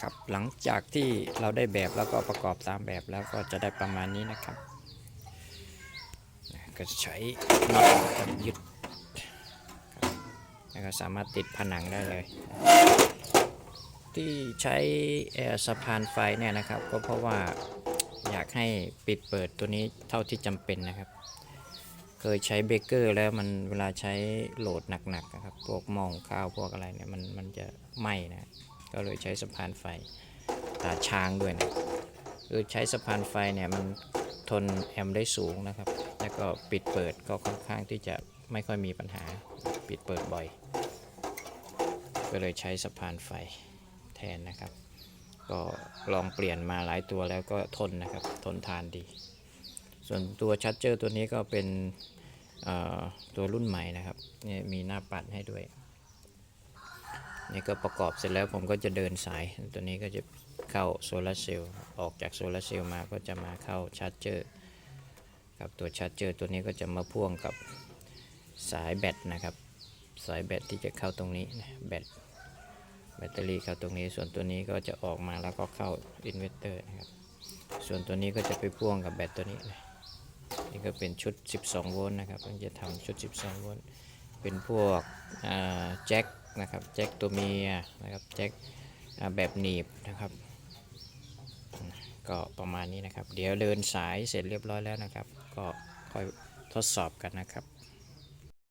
ครับหลังจากที่เราได้แบบแล้วก็ประกอบตามแบบแล้วก็จะได้ประมาณนี้นะครับ ก็ใช้น็อตยึดแล้วก็สามารถติดผนังได้เลย ที่ใช้เอ่อสะพานไฟเนี่ยนะครับ ก็เพราะว่าอยากให้ปิดเปิดตัวนี้เท่าที่จำเป็นนะครับ เคยใช้เบเกอร์แล้วมันเวลาใช้โหลดหนักๆนะครับ พวกมองข้าวพวกอะไรเนี่ยมันมันจะไหม้นะ ก็เลยใช้สะพานไฟตาช้างด้วยนะคือใช้สะพานไฟเนี่ยมันทนแอมได้สูงนะครับ แล้วก็ปิดเปิดก็ค่อนข้างที่จะไม่ค่อยมีปัญหาปิดเปิดบ่อย ก็เลยใช้สะพานไฟแทนนะครับ ก็ลองเปลี่ยนมาหลายตัวแล้วก็ทนนะครับ ทนทานดี ส่วนตัวชัดเจอร์ตัวนี้ก็เป็นตัวรุ่นใหม่นะครับนี่มีหน้าปัดให้ด้วย นี่ก็ประกอบเสร็จแล้วผมก็จะเดินสาย ตัวนี้ก็จะเข้าโซลาร์เซลล์ออกจากโซลาร์เซลล์มาก็จะมาเข้าชาร์จเจอร์ครับตัวชาร์จเจอร์ตัวนี้ก็จะมาพ่วงกับสายแบตนะครับ สายแบตที่จะเข้าตรงนี้แบตแบตเตอรี่เข้าตรงนี้ ส่วนตัวนี้ก็จะออกมาแล้วก็เข้าอินเวอร์เตอร์นะครับส่วนตัวนี้ก็จะไปพ่วงกับแบตตัวนี้นะนี่ก็เป็นชุด 12 โวลต์นะครับมันจะทำชุด 12 โวลต์เป็นพวกแจ็ค นะครับแจ็คตัวเมียนะครับแจ็คแบบหนีบนะครับก็ประมาณนี้นะครับ เดี๋ยวเดินสายเสร็จเรียบร้อยแล้วนะครับ ก็ค่อยทดสอบกันนะครับ